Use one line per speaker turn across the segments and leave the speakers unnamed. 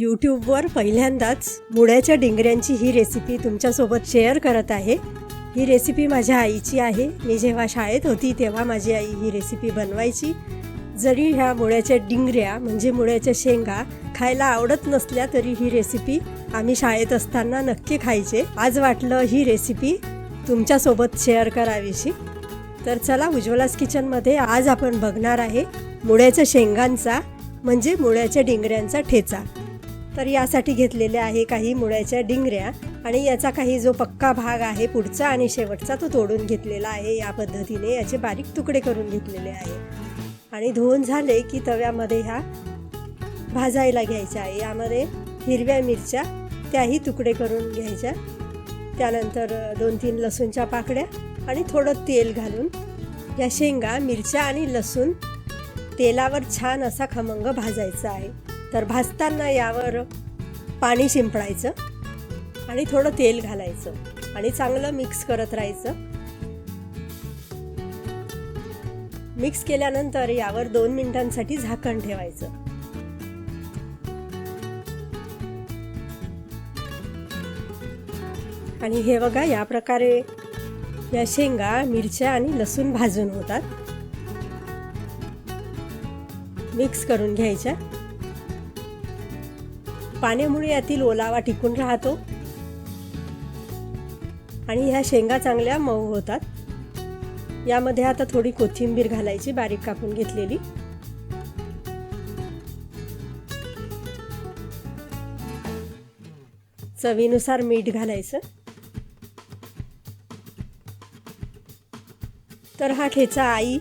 यूट्यूबवर पहिल्यांदाच मुळ्याच्या डिंगऱ्यांची ही रेसिपी तुमच्यासोबत शेअर करत आहे. ही रेसिपी माझ्या आईची आहे. मी जेव्हा शाळेत होती तेव्हा माझी आई ही रेसिपी बनवायची. जरी ह्या मुळ्याच्या डिंगऱ्या म्हणजे मुळ्याच्या शेंगा खायला आवडत नसल्या तरी ही रेसिपी आम्ही शाळेत असताना नक्की खायचे. आज वाटलं ही रेसिपी तुमच्यासोबत शेअर करावीशी. तर चला उज्ज्वलास किचनमध्ये आज आपण बघणार आहे मुळ्याच्या शेंगांचा म्हणजे मुळ्याच्या डिंगऱ्यांचा ठेचा. तर यासाठी घेतलेले आहे काही मुळ्याच्या डिंगऱ्या आणि याचा काही जो पक्का भाग आहे पुढचा आणि शेवटचा तो तोडून घेतलेला आहे या पद्धतीने. याचे बारीक तुकडे करून घेतलेले आहे. आणि धुवून झाले की तव्यामध्ये ह्या भाजायला घ्यायच्या आहे. यामध्ये हिरव्या मिरच्या त्याही तुकडे करून घ्यायच्या. त्यानंतर दोन तीन लसूणच्या पाकड्या आणि थोडं तेल घालून या शेंगा मिरच्या आणि लसूण तेलावर छान असा खमंग भाजायचा आहे. तर भाजताना यावर पाणी शिंपडायचं आणि थोडं तेल घालायचं आणि चांगलं मिक्स करत राहायचं. मिक्स केल्यानंतर यावर दोन मिनिटांसाठी झाकण ठेवायचं. आणि हे बघा या प्रकारे या शेंगा मिरच्या आणि लसूण भाजून होतात. मिक्स करून घ्यायच्या. पाण्यामुळे यातील ओलावा टिकून राहतो. आणि ह्या शेंगा चांगल्या मऊ होतात. यामध्ये आता थोडी कोथिंबीर घालायची बारीक कापून घेतलेली. चवीनुसार मीठ घालायचं. तर हा ठेचा आई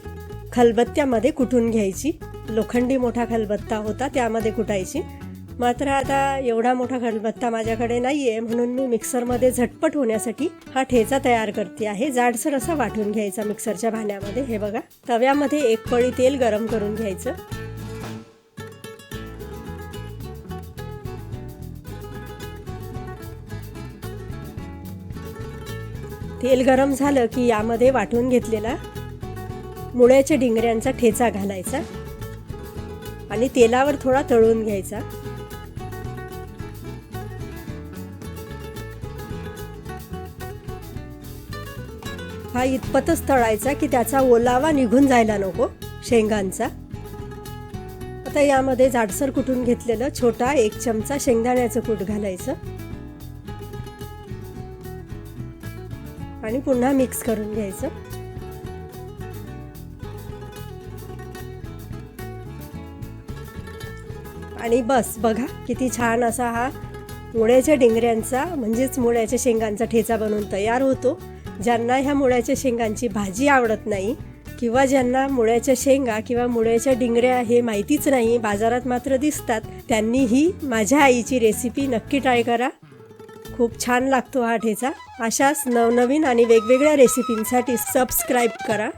खलबत्त्यामध्ये कुटून घ्यायची? लोखंडी मोठा खलबत्ता होता त्यामध्ये कुटायची. मात्र आता एवढा मोठा खलबत्ता माझ्याकडे नाही आहे म्हणून मी मिक्सरमध्ये झटपट होण्यासाठी हा ठेचा तयार करते आहे. जाडसर असा वाटून घ्यायचा मिक्सरच्या भाण्यामध्ये हे बघा तव्यामध्ये एक पळी तेल गरम करून घ्यायचं. तेल गरम झालं की यामध्ये वाटून घेतलेला मुळ्याच्या डिंगऱ्यांचा ठेचा घालायचा आणि तेलावर थोडा तळून घ्यायचा. हा इतपतच तळायचा की त्याचा ओलावा निघून जायला नको शेंगांचा. आता यामध्ये जाडसर कुटून घेतलेलं छोटा एक चमचा शेंगदाण्याचं कूट घालायचं. आणि पुन्हा मिक्स करून घ्यायचं. आणि बस बघा किती छान असा हा मुळ्याच्या डिंगऱ्यांचा म्हणजेच मुळ्याच्या शेंगांचा ठेचा बनवून तयार होतो. ज्यांना ह्या मुळ्याच्या शेंगांची भाजी आवडत नाही किंवा ज्यांना मुळ्याच्या शेंगा किंवा मुळ्याच्या डिंगऱ्या हे माहितीच नाही बाजारात मात्र दिसतात त्यांनी ही माझ्या आईची रेसिपी नक्की ट्राय करा. खूप छान लागतो हा ठेचा. अशाच नवनवीन आणि वेगवेगळ्या रेसिपींसाठी सबस्क्राईब करा.